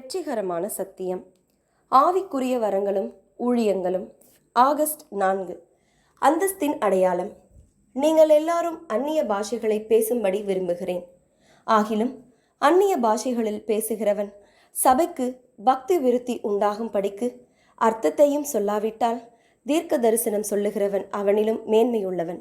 வெற்றிகரமான சத்தியம். ஆவிக்குரிய வரங்களும் ஊழியங்களும். ஆகஸ்ட் நான்கு. அந்தஸ்தின் அடையாளம். நீங்கள் எல்லாரும் அந்நிய பாஷைகளை பேசும்படி விரும்புகிறேன். ஆகிலும் அந்நிய பாஷைகளில் பேசுகிறவன் சபைக்கு பக்தி விருத்தி உண்டாகும் படிக்கு அர்த்தத்தையும் சொல்லாவிட்டால் தீர்க்க தரிசனம் சொல்லுகிறவன் அவனிலும் மேன்மையுள்ளவன்.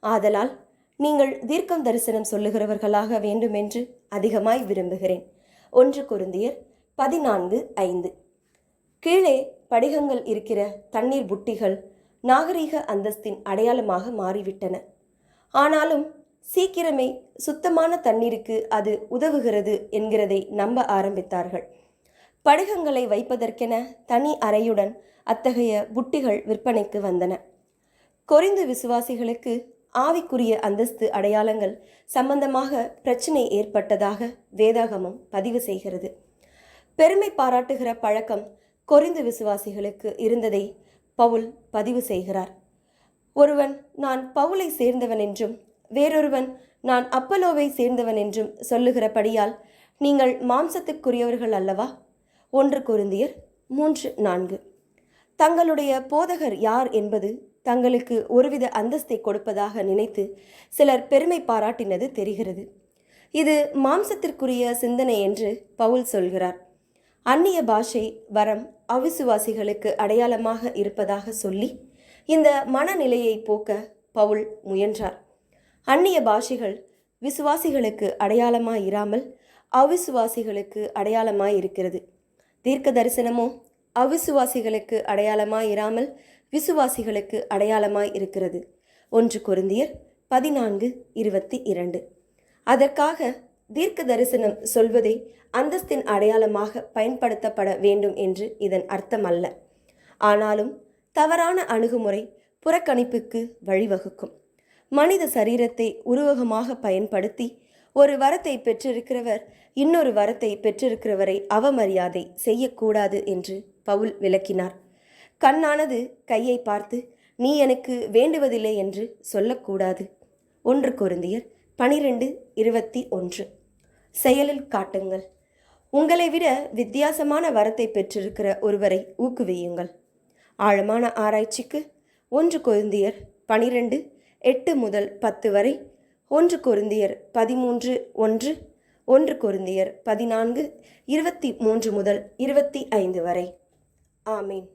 ஆதலால் நீங்கள் தீர்க்கம் தரிசனம் சொல்லுகிறவர்களாக வேண்டுமென்று அதிகமாய் விரும்புகிறேன். ஒன்று குருந்தியர் பதினான்கு ஐந்து. கீழே படிகங்கள் இருக்கிற தண்ணீர் புட்டிகள் நாகரிக அந்தஸ்தின் அடையாளமாக மாறிவிட்டன. ஆனாலும் சீக்கிரமே சுத்தமான தண்ணீருக்கு அது உதவுகிறது என்கிறதை நம்ப ஆரம்பித்தார்கள். படிகங்களை வைப்பதற்கென தனி அறையுடன் அத்தகைய புட்டிகள் விற்பனைக்கு வந்தன. கொரிந்து விசுவாசிகளுக்கு ஆவிக்குரிய அந்தஸ்து அடையாளங்கள் சம்பந்தமாக பிரச்சினை ஏற்பட்டதாக வேதாகமம் பதிவு செய்கிறது. பெருமை பாராட்டுகிற பழக்கம் கொரிந்து விசுவாசிகளுக்கு இருந்ததை பவுல் பதிவு செய்கிறார். ஒருவன் நான் பவுலை சேர்ந்தவன் என்றும் வேறொருவன் நான் அப்பலோவை சேர்ந்தவன் என்றும் சொல்லுகிறபடியால் நீங்கள் மாம்சத்துக்குரியவர்கள் அல்லவா? ஒன்று குருந்தியர் மூன்று நான்கு. தங்களுடைய போதகர் யார் என்பது தங்களுக்கு ஒருவித அந்தஸ்தை கொடுப்பதாக நினைத்து சிலர் பெருமை பாராட்டினது தெரிகிறது. இது மாம்சத்திற்குரிய சிந்தனை என்று பவுல் சொல்கிறார். அந்நிய பாஷை வரம் அவிசுவாசிகளுக்கு அடையாளமாக இருப்பதாக சொல்லி இந்த மனநிலையை போக்க பவுல் முயன்றார். அந்நிய பாஷைகள் விசுவாசிகளுக்கு அடையாளமாக இராமல் அவிசுவாசிகளுக்கு அடையாளமாய் இருக்கிறது தீர்க்க தரிசனமோ அவிசுவாசிகளுக்கு அடையாளமாக இராமல் விசுவாசிகளுக்கு அடையாளமாய் இருக்கிறது ஒன்று குருந்தியர் பதினான்கு இருபத்தி இரண்டு. அதற்காக தீர்க்க தரிசனம் சொல்வதை அந்தஸ்தின் அடையாளமாக பயன்படுத்தப்பட வேண்டும் என்று இதன் அர்த்தம் அல்ல ஆனாலும் தவறான அணுகுமுறை புறக்கணிப்புக்கு வழிவகுக்கும். மனித சரீரத்தை உருவகமாக பயன்படுத்தி ஒரு வரத்தை பெற்றிருக்கிறவர் இன்னொரு வரத்தை பெற்றிருக்கிறவரை அவமரியாதை செய்யக்கூடாது என்று பவுல் விளக்கினார். கண்ணானது கையை பார்த்து நீ எனக்கு வேண்டுவதில்லை என்று சொல்லக்கூடாது. ஒன்று கொருந்தியர் பனிரெண்டு இருபத்தி ஒன்று. செயலில் காட்டுங்கள். உங்களை விட வித்தியாசமான வரத்தை பெற்றிருக்கிற ஒருவரை ஊக்குவியுங்கள். ஆழமான ஆராய்ச்சிக்கு ஒன்று கொருந்தியர் பனிரெண்டு எட்டு முதல் பத்து வரை ஒன்று கொருந்தியர் பதிமூன்று ஒன்று ஒன்று கொருந்தியர் பதினான்கு இருபத்தி மூன்று முதல் இருபத்தி ஐந்து வரை. ஆமீன்.